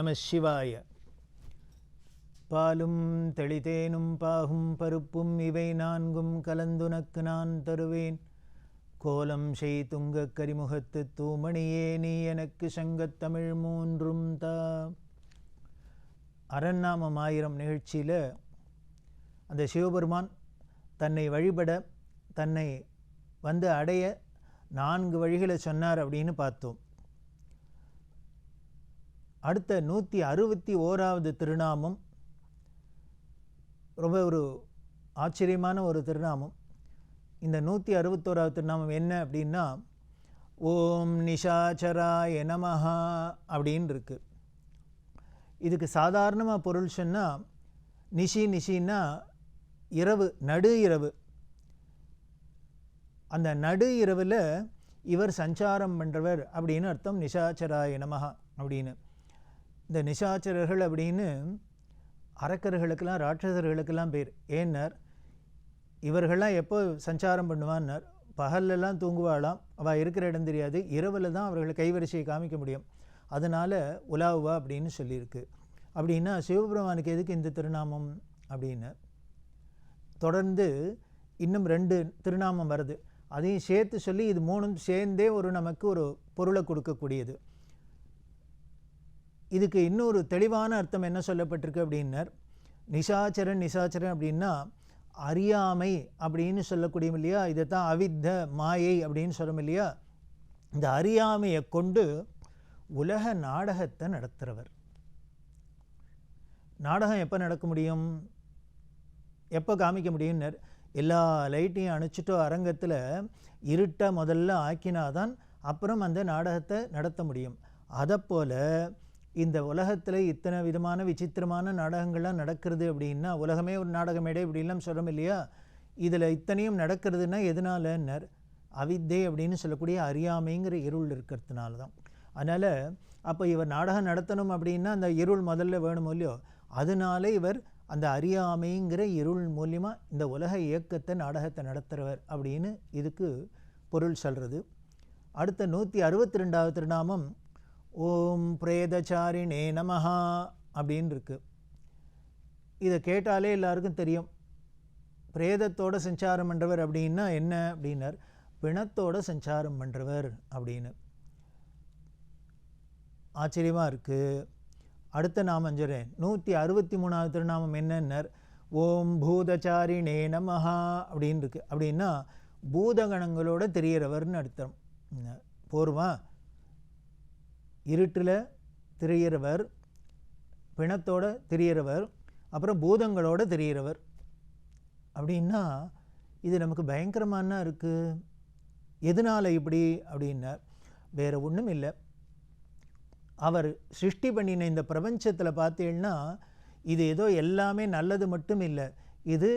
நம சிவாய. பாலும் தெளிதேனும் பாகும் பருப்பும் இவை நான்கும் கலந்துனக்கு நான் தருவேன். கோலம் செய் துங்கக் கரிமுகத்து தூமணியே நீ எனக்கு சங்கத்தமிழ் மூன்றும் தா. அரண்நாமம் ஆயிரம் நிகழ்ச்சியில் அந்த சிவபெருமான் தன்னை வழிபட தன்னை வந்து அடைய நான்கு வழிகளை சொன்னார் அப்படின்னு பார்த்தோம். அடுத்த நூற்றி அறுபத்தி ஓராவது திருநாமம். ரொம்ப ஒரு ஆச்சரியமான ஒரு திருநாமம். இந்த நூற்றி அறுபத்தோராவது திருநாமம் என்ன அப்படின்னா ஓம் நிஷாச்சராய நமஹா அப்படின்னு இருக்கு இதுக்கு சாதாரணமாக பொருள் சொன்னால் நிஷி நிஷின்னா இரவு நடு இரவு. அந்த நடு இரவில் இவர் சஞ்சாரம் பண்ணுறவர் அப்படின்னு அர்த்தம் நிஷாச்சராய நமஹா அப்படின்னு. இந்த நிஷாச்சரர்கள் அப்படின்னு அரக்கர்களுக்கெல்லாம் ராட்சசர்களுக்கெல்லாம் பேர். ஏன்னர்? இவர்கள்லாம் எப்போ சஞ்சாரம் பண்ணுவான்னர்? பகல்லெல்லாம் தூங்குவாளாம். அவள் இருக்கிற இடம் தெரியாது. இரவில் தான் அவர்கள் கைவரிசையை காமிக்க முடியும். அதனால் உலாவுவா அப்படின்னு சொல்லியிருக்கு. அப்படின்னா சிவபெருமானுக்கு எதுக்கு இந்த திருநாமம்? அப்படின்னு தொடர்ந்து இன்னும் ரெண்டு திருநாமம் வருது. அதையும் சேர்த்து சொல்லி இது மூணும் சேர்ந்தே ஒரு நமக்கு ஒரு பொருளை கொடுக்கக்கூடியது. இதுக்கு இன்னொரு தெளிவான அர்த்தம் என்ன சொல்லப்பட்டிருக்கு அப்படின்னர்? நிசாச்சரன் நிசாச்சரன் அப்படின்னா அறியாமை அப்படின்னு சொல்லக்கூடியும் இல்லையா? இதை தான் அவித்த மாயை அப்படின்னு சொல்லும் இல்லையா? இந்த அறியாமையை கொண்டு உலக நாடகத்தை நடத்துகிறவர் நாடகம் எப்போ நடக்க முடியும்? எப்போ காமிக்க முடியும்னர்? எல்லா லைட்டையும் அணைச்சிட்டோ அரங்கத்தில் இருட்டை முதல்ல ஆக்கினாதான் அப்புறம் அந்த நாடகத்தை நடத்த முடியும். அதைப்போல் இந்த உலகத்தில் இத்தனை விதமான விசித்திரமான நாடகங்கள்லாம் நடக்கிறது அப்படின்னா உலகமே ஒரு நாடக மேடை இப்படிலாம் சொல்கிறோம் இல்லையா? இதில் இத்தனையும் நடக்கிறதுனா எதனாலன்னர்? அவித்தை அப்படின்னு சொல்லக்கூடிய அறியாமைங்கிற இருள் இருக்கிறதுனால தான் அதனால் அப்போ இவர் நாடகம் நடத்தணும் அப்படின்னா அந்த இருள் முதல்ல வேணும் இல்லையோ அதனால இவர் அந்த அறியாமைங்கிற இருள் மூலியமாக இந்த உலக இயக்கத்தை நாடகத்தை நடத்துகிறவர் அப்படின்னு இதுக்கு பொருள் சொல்கிறது அடுத்த நூற்றி அறுபத்தி ரெண்டாவது திருநாமம் ஓம் பிரேதச்சாரிணே நமஹா அப்படின்னு இருக்கு இதை கேட்டாலே எல்லாருக்கும் தெரியும். பிரேதத்தோட சஞ்சாரம் பண்ணுறவர் அப்படின்னா என்ன அப்படின்னார். பிணத்தோட சஞ்சாரம் பண்ணுறவர் அப்படின்னு. ஆச்சரியமாக இருக்குது அடுத்த நாமம் சொல்கிறேன் நூற்றி அறுபத்தி மூணாவது திருநாமம் என்னன்னர்? ஓம் பூதச்சாரிணே நமஹா அப்படின்னு இருக்கு அப்படின்னா பூதகணங்களோட தெரிகிறவர்னு அர்த்தம். போருமா? இருட்டில் திரியிறவர் பிணத்தோட திரியிறவர் அப்புறம் பூதங்களோட தெரிகிறவர் அப்படின்னா இது நமக்கு பயங்கரமான இருக்குது எதனால் இப்படி? அப்படின்னார். வேறு ஒன்றும் இல்லை. அவர் சிருஷ்டி பண்ணின இந்த பிரபஞ்சத்தில் பார்த்தீங்கன்னா இது ஏதோ எல்லாமே நல்லது மட்டும் இல்லை. இது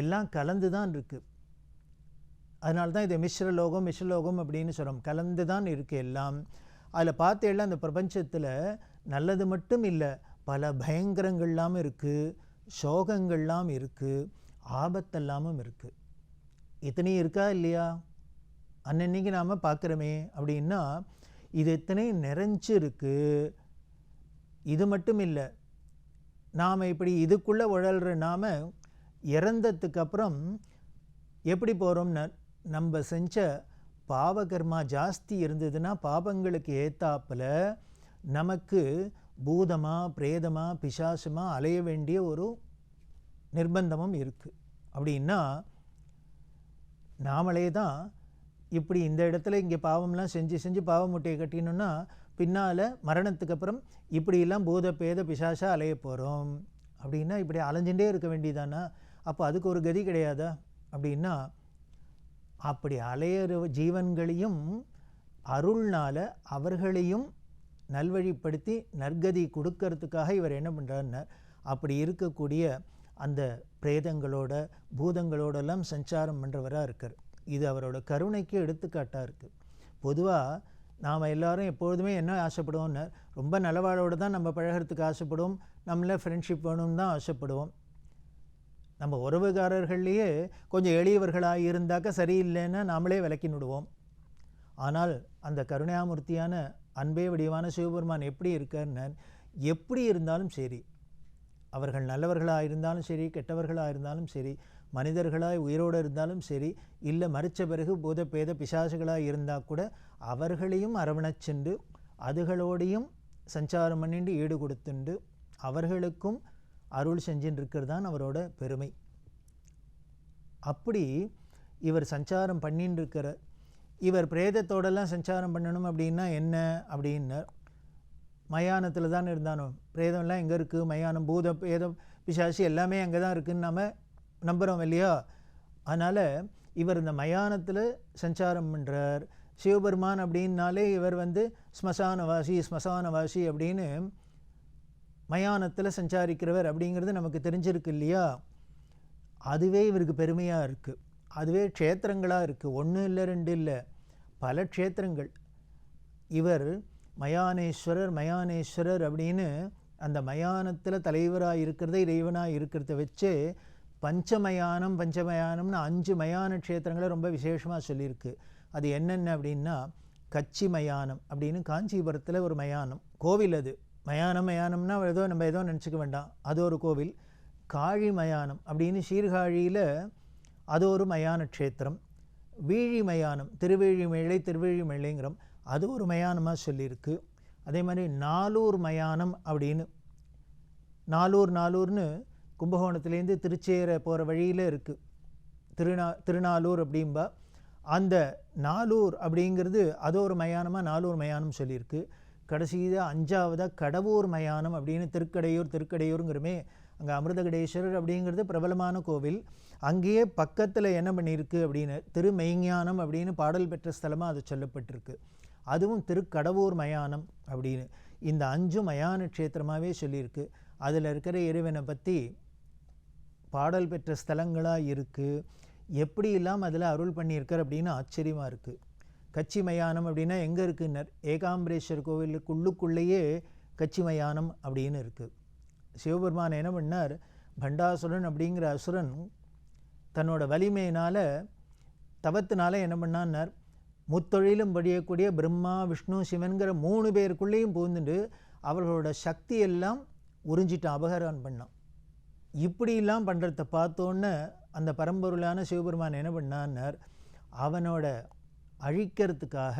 எல்லாம் கலந்து தான் இருக்குது அதனால தான் இது மிஸ்ரலோகம் மிஸ்ரலோகம் அப்படின்னு சொல்கிறோம் கலந்து தான் இருக்குது எல்லாம். அதில் பார்த்தேன்னா அந்த பிரபஞ்சத்தில் நல்லது மட்டும் இல்லை பல பயங்கரங்கள்லாம் இருக்குது சோகங்கள்லாம் இருக்குது ஆபத்தெல்லாமும் இருக்குது இத்தனையும் இருக்கா இல்லையா? அன்னன்னைக்கு நாம் பார்க்குறோமே அப்படின்னா இது எத்தனை நிறைஞ்சு இருக்குது இது மட்டும் இல்லை நாம் இப்படி இதுக்குள்ளே உழல்ற நாம் இறந்ததுக்கு அப்புறம் எப்படி போகிறோம்னு நம்ம செஞ்ச பாவகர்மா ஜாஸ்தி இருந்ததுன்னா பாவங்களுக்கு ஏத்தாப்பில் நமக்கு பூதமாக பிரேதமாக பிசாசமாக அலைய வேண்டிய ஒரு நிர்பந்தமும் இருக்குது அப்படின்னா நாமளே தான் இப்படி இந்த இடத்துல இங்கே பாவம்லாம் செஞ்சு செஞ்சு பாவ முட்டையை கட்டினோன்னா பின்னால் மரணத்துக்கு அப்புறம் இப்படியெல்லாம் பூத பேத பிசாசாக அலைய போகிறோம் அப்படின்னா இப்படி அலைஞ்சுட்டே இருக்க வேண்டியதானா? அப்போ அதுக்கு ஒரு கதி கிடையாதா? அப்படின்னா அப்படி அலையிற ஜீவன்களையும் அருள்னால் அவர்களையும் நல்வழிப்படுத்தி நற்கதி கொடுக்கறதுக்காக இவர் என்ன பண்ணுறாருன்னா அப்படி இருக்கக்கூடிய அந்த பிரேதங்களோட பூதங்களோடெல்லாம் சஞ்சாரம் பண்ணுறவராக இருக்கார். இது அவரோட கருணைக்கு எடுத்துக்காட்டாக இருக்குது பொதுவாக நாம் எல்லோரும் எப்பொழுதுமே என்ன ஆசைப்படுவோம்னா ரொம்ப நல்லவாளோடு தான் நம்ம பழகிறதுக்கு ஆசைப்படுவோம். நம்மள ஃப்ரெண்ட்ஷிப் வேணும்னு தான் ஆசைப்படுவோம். நம்ம உறவுகாரர்கள்லேயே கொஞ்சம் எளியவர்களாக இருந்தாக்க சரியில்லைன்னா நாமளே விலக்கி விடுவோம் ஆனால் அந்த கருணாமூர்த்தியான அன்பே வடிவான சிவபெருமான் எப்படி இருக்கார்னா எப்படி இருந்தாலும் சரி அவர்கள் நல்லவர்களாக இருந்தாலும் சரி கெட்டவர்களாக இருந்தாலும் சரி மனிதர்களாய் உயிரோடு இருந்தாலும் சரி இல்லை மறித்த பிறகு பூத பேத பிசாசுகளாக இருந்தால் கூட அவர்களையும் அரவணைச்சென்று அதுகளோடையும் சஞ்சாரம் பண்ணிட்டு ஈடு கொடுத்துண்டு அவர்களுக்கும் அருள் செஞ்சுன்னு இருக்கிறது தான் அவரோட பெருமை. அப்படி இவர் சஞ்சாரம் பண்ணின்னு இருக்கிற இவர் பிரேதத்தோடெல்லாம் சஞ்சாரம் பண்ணணும் அப்படின்னா என்ன அப்படின்னார். மயானத்தில் தான் இருந்தானோ பிரேதம்லாம் எங்கே இருக்குது மயானம் பூதம் பிரேதம் பிசாசி எல்லாமே அங்கே தான் இருக்குதுன்னு நாம் நம்புகிறோம் இல்லையா? அதனால் இவர் இந்த மயானத்தில் சஞ்சாரம் பண்ணுறார் சிவபெருமான் அப்படின்னாலே இவர் வந்து ஸ்மசானவாசி ஸ்மசானவாசி அப்படின்னு மயானத்தில் சஞ்சாரிக்கிறவர் அப்படிங்கிறது நமக்கு தெரிஞ்சிருக்கு இல்லையா? அதுவே இவருக்கு பெருமையாக இருக்குது அதுவே க்ஷேத்திரங்களாக இருக்குது ஒன்று இல்லை ரெண்டு இல்லை. பல க்ஷேத்திரங்கள். இவர் மயானேஸ்வரர் மயானேஸ்வரர் அப்படின்னு அந்த மயானத்தில் தலைவராக இருக்கிறத இறைவனாக இருக்கிறத வச்சு பஞ்சமயானம் பஞ்சமயானம்னு அஞ்சு மயான க்ஷேத்திரங்களை ரொம்ப விசேஷமாக சொல்லியிருக்கு. அது என்னென்ன அப்படின்னா கச்சி மயானம் அப்படின்னு காஞ்சிபுரத்தில் ஒரு மயானம். கோவில் அது. மயானம் மயானம்னா ஏதோ நம்ம ஏதோ நினச்சிக்க வேண்டாம். அது ஒரு கோவில். காழி மயானம் அப்படின்னு சீர்காழியில் அது ஒரு மயான க்ஷேத்திரம். வீழி மயானம் திருவேழிமேளை திருவேழிமேளைங்கிறோம் அது ஒரு மயானமாக சொல்லியிருக்கு. அதே மாதிரி நாலூர் மயானம் அப்படின்னு நாலூர் நாலூர்னு கும்பகோணத்துலேருந்து திருச்சேரை போகிற வழியில் இருக்குது திருநா திருநாளூர் அப்படிம்பா. அந்த நாலூர் அப்படிங்கிறது அது ஒரு மயானமாக நாலூர் மயானம் சொல்லியிருக்கு. கடைசியாக அஞ்சாவதாக கடவுர் மயானம் அப்படின்னு திருக்கடையூர் திருக்கடையூருங்கிறமே அங்கே அமிர்தகடேஸ்வரர் அப்படிங்கிறது பிரபலமான கோவில். அங்கேயே பக்கத்தில் என்ன பண்ணியிருக்கு அப்படின்னு திருமெய்ஞானம் அப்படின்னு பாடல் பெற்ற ஸ்தலமாக அது சொல்லப்பட்டிருக்கு. அதுவும் திருக்கடவூர் மயானம் அப்படின்னு. இந்த அஞ்சு மயான க்ஷேத்திரமாகவே சொல்லியிருக்கு. அதில் இருக்கிற இறைவனை பற்றி பாடல் பெற்ற ஸ்தலங்களாக இருக்குது எப்படி இல்லாமல் அதில் அருள் பண்ணியிருக்கார் அப்படின்னு ஆச்சரியமாக இருக்குது கச்சி மயானம் அப்படின்னா எங்கே இருக்குன்னர்? ஏகாம்பரேஸ்வர் கோவிலுக்குள்ளுக்குள்ளேயே கச்சி மயானம் அப்படின்னு இருக்குது சிவபெருமான் என்ன பண்ணார்? பண்டாசுரன் அப்படிங்கிற அசுரன் தன்னோட வலிமையினால் தவத்தினால என்ன பண்ணான்னார்? முத்தொழிலும் படியக்கூடிய பிரம்மா விஷ்ணு சிவன்கிற மூணு பேருக்குள்ளேயும் பூந்துட்டு அவர்களோட சக்தி எல்லாம் உறிஞ்சிட்டான் அபகரம் பண்ணான். இப்படிலாம் பண்ணுறத பார்த்தோன்னே அந்த பரம்பொருளான சிவபெருமான் என்ன பண்ணான்னார்? அவனோட அழிக்கிறதுக்காக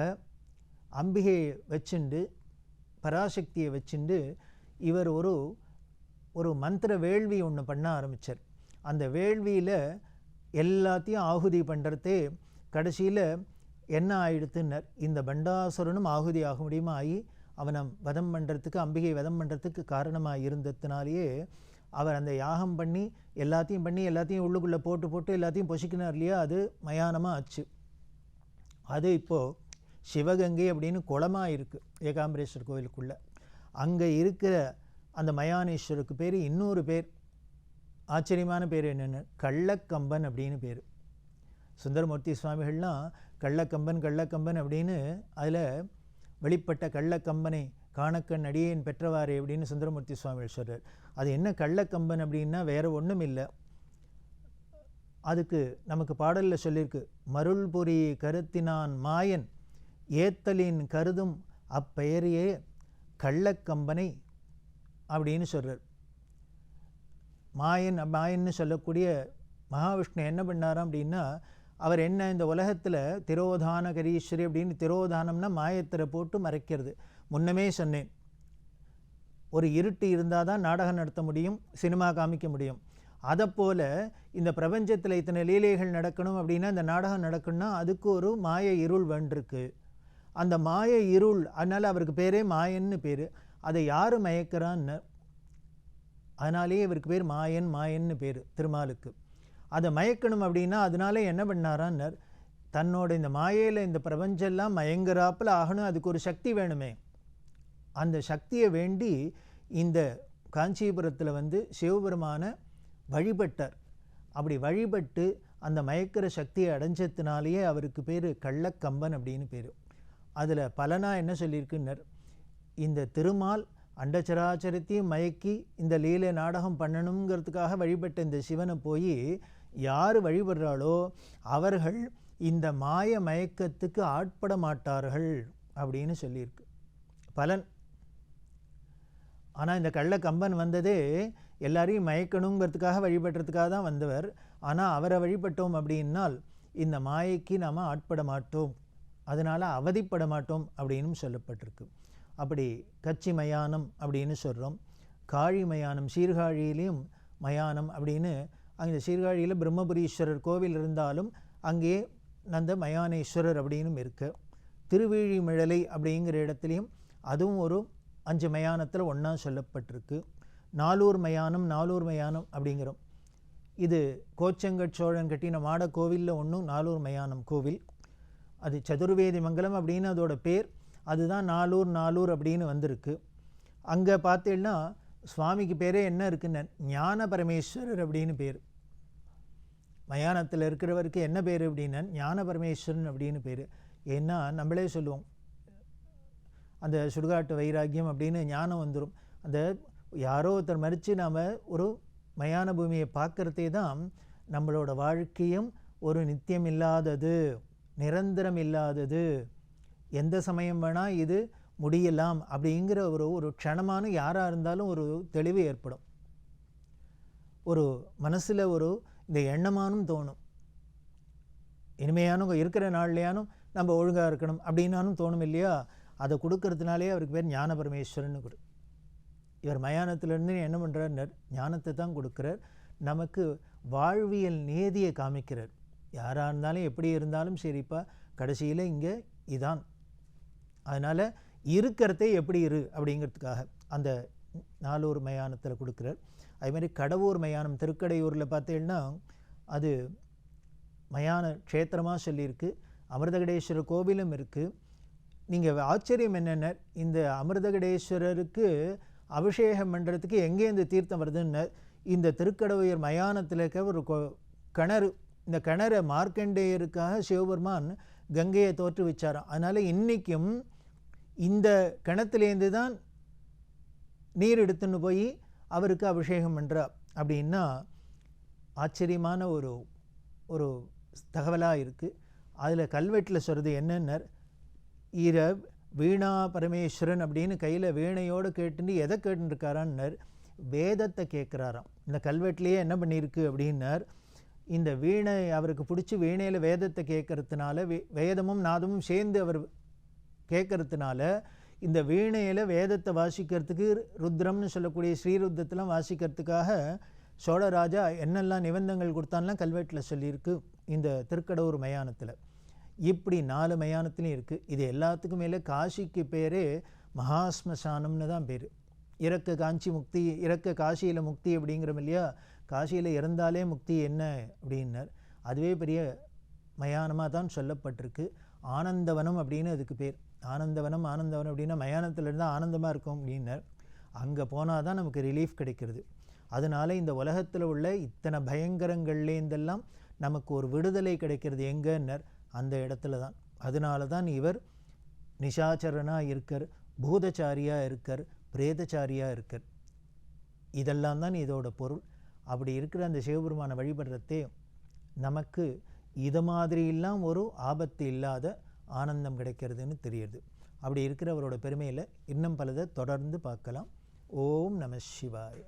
அம்பிகையை வச்சுண்டு பராசக்தியை வச்சுண்டு இவர் ஒரு ஒரு மந்திர வேள்வி ஒன்று பண்ண ஆரம்பித்தார் அந்த வேள்வியில் எல்லாத்தையும் ஆகுதி பண்ணுறதே கடைசியில் என்ன ஆயிடுத்துன்னர். இந்த பண்டாசுரனும் ஆகுதி ஆக முடியுமா ஆகி அவனை வதம் பண்ணுறதுக்கு அம்பிகை வதம் பண்ணுறதுக்கு காரணமாக இருந்ததுனாலேயே அவர் அந்த யாகம் பண்ணி எல்லாத்தையும் பண்ணி எல்லாத்தையும் உள்ளுக்குள்ளே போட்டு போட்டு எல்லாத்தையும் பொசிக்கினார் இல்லையா? அது மயானமாக ஆச்சு. அது இப்போது சிவகங்கை அப்படின்னு குளமாக இருக்குது ஏகாம்பரேஸ்வர் கோயிலுக்குள்ளே. அங்கே இருக்கிற அந்த மயானேஸ்வருக்கு பேர் இன்னொரு பேர். ஆச்சரியமான பேர் என்னென்னு? கள்ளக்கம்பன் அப்படின்னு பேர். சுந்தரமூர்த்தி சுவாமிகள்லாம் கள்ளக்கம்பன் கள்ளக்கம்பன் அப்படின்னு அதில் வெளிப்பட்ட கள்ளக்கம்பனை காணக்கண் அடியேன் பெற்றவாறு அப்படின்னு சுந்தரமூர்த்தி சுவாமிகள் சொல்கிறார் அது என்ன கள்ளக்கம்பன் அப்படின்னா வேறு ஒன்றும் இல்லை அதுக்கு நமக்கு பாடலில் சொல்லியிருக்கு மருள்புரி கருத்தினான் மாயன் ஏத்தலின் கருதும் அப்பெயரையே கள்ளக்கம்பனை அப்படின்னு சொல்கிறார் மாயன் மாயன்னு சொல்லக்கூடிய மகாவிஷ்ணு என்ன பண்ணாராம் அப்படின்னா அவர் என்ன இந்த உலகத்தில் திரோதான கரீஸ்வரி அப்படின்னு திரோதானம்னா மாயத்திரை போட்டு மறைக்கிறது. முன்னமே சொன்னேன் ஒரு இருட்டு இருந்தால் தான் நாடகம் நடத்த முடியும் சினிமா காமிக்க முடியும். அதைப்போல் இந்த பிரபஞ்சத்தில் இத்தனை லீலைகள் நடக்கணும் அப்படின்னா இந்த நாடகம் நடக்கணும்னா அதுக்கு ஒரு மாய இருள் வேண்டிருக்கு அந்த மாய இருள் அதனால் அவருக்கு பேரே மாயன்னு பேர். அதை யார் மயக்கிறான்னு? அதனாலேயே இவருக்கு பேர் மாயன் மாயன்னு பேர் திருமாலுக்கு. அதை மயக்கணும் அப்படின்னா அதனால என்ன பண்ணாரான்னர்? தன்னோட இந்த மாயையில் இந்த பிரபஞ்சம்லாம் மயங்குறாப்பில் ஆகணும் அதுக்கு ஒரு சக்தி வேணுமே. அந்த சக்தியை வேண்டி இந்த காஞ்சிபுரத்தில் வந்து சிவபெருமான வழிபட்டார். அப்படி வழிபட்டு அந்த மயக்கிற சக்தியை அடைஞ்சதுனாலேயே அவருக்கு பேர் கள்ளக்கம்பன் அப்படின்னு பேர். அதில் பலனாக என்ன சொல்லியிருக்குன்னர்? இந்த திருமால் அண்டச்சராச்சரத்தையும் மயக்கி இந்த லீலை நாடகம் பண்ணணுங்கிறதுக்காக வழிபட்ட இந்த சிவனை போய் யார் வழிபடுறாளோ அவர்கள் இந்த மாய மயக்கத்துக்கு ஆட்பட மாட்டார்கள் அப்படின்னு சொல்லியிருக்கு. பலன். ஆனால் இந்த கள்ளக்கம்பன் வந்ததே எல்லாரையும் மயக்கணுங்கிறதுக்காக வழிபடுறதுக்காக தான் வந்தவர். ஆனால் அவரை வழிபட்டோம் அப்படின்னால் இந்த மாயைக்கு நாம் ஆட்பட மாட்டோம். அதனால் அவதிப்பட மாட்டோம் அப்படின்னு சொல்லப்பட்டிருக்கு. அப்படி கச்சி மயானம் அப்படின்னு சொல்கிறோம் காழி மயானம் சீர்காழியிலையும் மயானம் அப்படின்னு அந்த சீர்காழியில் பிரம்மபுரீஸ்வரர் கோவில் இருந்தாலும் அங்கே நந்த மயானேஸ்வரர் அப்படின்னும் இருக்கு. திருவிழிமிழலை அப்படிங்கிற இடத்துலையும் அதுவும் ஒரு அஞ்சு மயானத்தில் ஒன்றா சொல்லப்பட்டிருக்கு. நாலூர் மயானம் நாலூர் மயானம் அப்படிங்கிறோம். இது கோச்சங்கட் சோழன் கட்டின மாட கோவிலில் ஒன்றும் நாலூர் மயானம் கோவில். அது சதுர்வேதி மங்கலம் அப்படின்னு அதோட பேர். அதுதான் நாலூர் நாலூர் அப்படின்னு வந்திருக்கு. அங்கே பார்த்தீங்கன்னா சுவாமிக்கு பேரே என்ன இருக்குன்னு ஞான பரமேஸ்வரர் அப்படின்னு பேர். மயானத்தில் இருக்கிறவருக்கு என்ன பேர் அப்படின்னா ஞான பரமேஸ்வரன் அப்படின்னு பேர். ஏன்னா நம்மளே சொல்லுவோம் அந்த சுடுகாட்டு வைராக்கியம் அப்படின்னு ஞானம் வந்துடும் அந்த யாரோ ஒருத்தர் மறித்து நாம் ஒரு மயான பூமியை பார்க்குறதே தான் நம்மளோட வாழ்க்கையும் ஒரு நித்தியம் இல்லாதது நிரந்தரம் இல்லாதது. எந்த சமயம் வேணால் இது முடியலாம் அப்படிங்கிற ஒரு ஒரு க்ஷணமான யாராக இருந்தாலும் ஒரு தெளிவு ஏற்படும். ஒரு மனசில் ஒரு இந்த எண்ணமானும் தோணும். இனிமையானும் இருக்கிற நாள்லையானும் நம்ம ஒழுங்காக இருக்கணும் அப்படின்னாலும் தோணும் இல்லையா? அதை கொடுக்கறதுனாலே அவருக்கு பேர் ஞான பரமேஸ்வரன் கொடு. இவர் மயானத்திலேருந்து என்ன பண்ணுறார் ஞானத்தை தான் கொடுக்குறார். நமக்கு வாழ்வியல் நேதியை காமிக்கிறார். யாராக இருந்தாலும் எப்படி இருந்தாலும் சரிப்பா கடைசியில் இங்கே இதான். அதனால் இருக்கிறதே எப்படி இரு அப்படிங்கிறதுக்காக அந்த நாலூர் மயானத்தில் கொடுக்குறார். அதுமாதிரி கடவுர் மயானம் திருக்கடையூரில் பார்த்தீங்கன்னா அது மயான க்ஷேத்திரமாக சொல்லியிருக்கு. அமிர்தகடேஸ்வரர் கோவிலும் இருக்குது நீங்கள் ஆச்சரியம் என்னென்ன? இந்த அமிர்தகடேஸ்வரருக்கு அபிஷேகம் பண்ணுறதுக்கு எங்கே இந்த தீர்த்தம் வருதுன்னு இந்த திருக்கடவுயர் மயானத்தில் இருக்க ஒரு கிணறு இந்த கிணறை மார்க்கண்டேயருக்காக சிவபெருமான் கங்கையை தோற்றுவிச்சாராம் அதனால் இன்றைக்கும் இந்த கிணத்துலேருந்து தான் நீர் எடுத்துன்னு போய் அவருக்கு அபிஷேகம் பண்ணுறா அப்படின்னா ஆச்சரியமான ஒரு ஒரு தகவலாக இருக்குது அதில் கல்வெட்டில் சொல்கிறது என்னென்னர் ஈர வீணா பரமேஸ்வரன் அப்படின்னு கையில் வீணையோடு கேட்டுட்டு எதை கேட்டுருக்காரான்னர் வேதத்தை கேட்குறாராம். இந்த கல்வெட்டிலேயே என்ன பண்ணியிருக்கு அப்படின்னார் இந்த வீணை அவருக்கு பிடிச்சி வீணையில் வேதத்தை கேட்கறதுனால வே வேதமும் நாதமும் சேர்ந்து அவர் கேட்கறதுனால இந்த வீணையில் வேதத்தை வாசிக்கிறதுக்கு ருத்ரம்னு சொல்லக்கூடிய ஸ்ரீருத்தத்தெலாம் வாசிக்கிறதுக்காக சோழராஜா என்னெல்லாம் நிபந்தங்கள் கொடுத்தான்லாம் கல்வெட்டில் சொல்லியிருக்கு இந்த திருக்கடவுர் மயானத்தில். இப்படி நாலு மயானத்துலேயும் இருக்குது இது எல்லாத்துக்கும் மேலே காசிக்கு பேர் மகாஸ்மசானம்னு தான் பேர். இறக்க காஞ்சி முக்தி இறக்க காசியில் முக்தி அப்படிங்கிறோம் இல்லையா? காசியில் இறந்தாலே முக்தி என்ன அப்படின்னார். அதுவே பெரிய மயானமாக தான் சொல்லப்பட்டிருக்கு. ஆனந்தவனம் அப்படின்னு அதுக்கு பேர். ஆனந்தவனம் ஆனந்தவனம் அப்படின்னா மயானத்தில் இருந்தால் ஆனந்தமாக இருக்கும் அப்படின்னார். அங்கே போனால் தான் நமக்கு ரிலீஃப் கிடைக்கிறது. அதனால் இந்த உலகத்தில் உள்ள இத்தனை பயங்கரங்கள்லேருந்தெல்லாம் நமக்கு ஒரு விடுதலை கிடைக்கிறது எங்கன்னர்? அந்த இடத்துல தான். அதனால தான் இவர் நிஷாச்சரனாக இருக்கார் பூதச்சாரியாக இருக்கார் பிரேதச்சாரியாக இருக்கார். இதெல்லாம் தான் இதோட பொருள். அப்படி இருக்கிற அந்த சிவபெருமானை வழிபடுறதே நமக்கு இது மாதிரியெல்லாம் ஒரு ஆபத்து இல்லாத ஆனந்தம் கிடைக்கிறதுன்னு தெரியுது. அப்படி இருக்கிறவரோட பெருமையில் இன்னும் பலதை தொடர்ந்து பார்க்கலாம். ஓம் நம சிவாய.